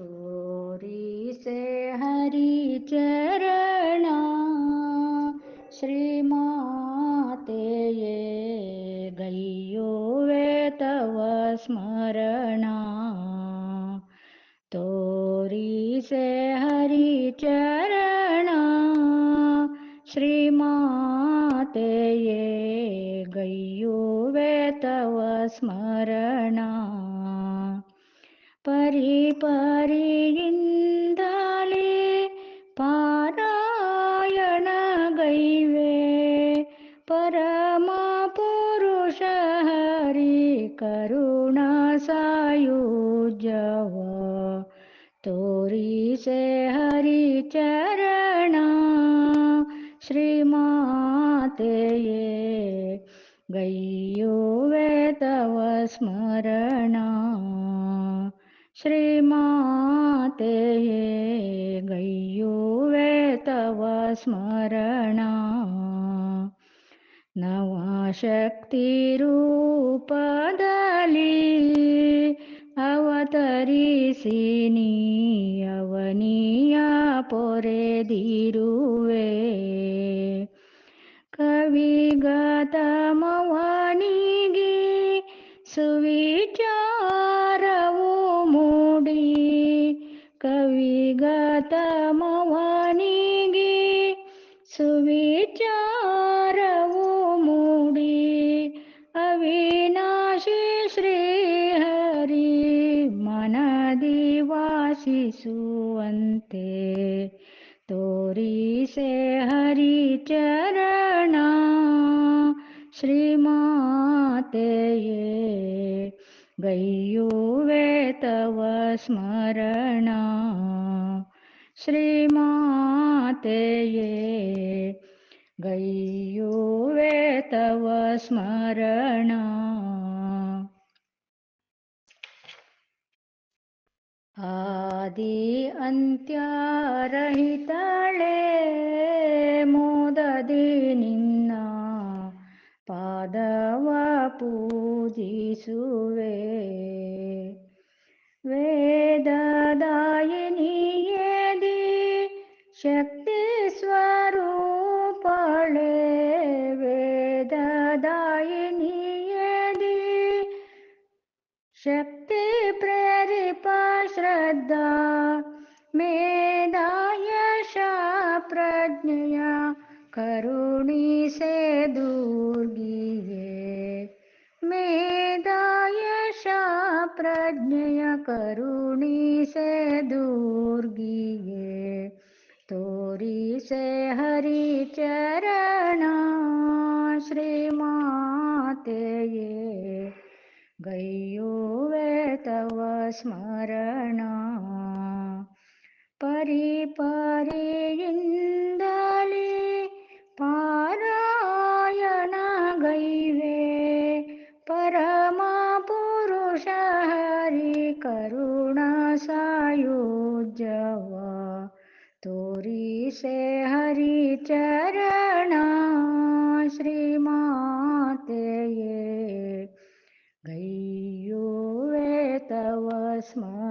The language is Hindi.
तोरी से हरि चरणा, श्रीमाते ये गयो वे तव स्मरणा। तोरी से हरि चरणा, श्रीमाते ये गयो वे तव स्मरणा। परि पारायण गैवे परमपुरुष हरि करुणा सायुजव तोरी से हरि चरणा श्रीमाते ये गयो वे तव स्मरणा श्रीमाते ये गयो वे तव स्मरणा नवा शक्तिरूपदली ಅವತರಿಸಿನಿ ಅವನಿಯ ಪೊರೆದಿರುವೆ ಕವಿಗತಮವನಿಗೆ ಕವಿಗತಮವನಿಗೆ ಸುವಿಚಾರವು ಮೂಡಿ ಅವಿನಾಶಿ ಶ್ರೀಹರಿ ಮನದಿ ವಾಸಿಸುವಂತೆ ತೋರಿಸೆ ಹರಿ ಚರಣ ಶ್ರೀಮಾತೆಯೇ ಗೈಯುವೆ ತವ ಸ್ಮರಣ ಶ್ರೀಮಾತೆಯೇ ಗೈಯುವೆ ತವ ಸ್ಮರಣ ಆದಿ ಅಂತ್ಯರಹಿತಳೆ ಮೋದದಿ ನಿನ್ನ ಪಾದವ ಪೂಜಿಸುವೆ ವೇದದಾಯಿನಿಯೇದಿ शक्ति वेददायिनि यदि शक्तिप्रेरिपा श्रद्धा मेधा प्रज्ञया करुणी से दुर्गीये ये प्रज्ञया करुणी से दुर्गीये तोरी से हरि चरण श्रीमाते ये गयो वे तव स्मरण परि परिन्दलि पारायण गैवे परमा पुरुष हरि करुणा सायुज्य पुरी से हरि चरणा श्रीमाते ये। गयो वे तव स्म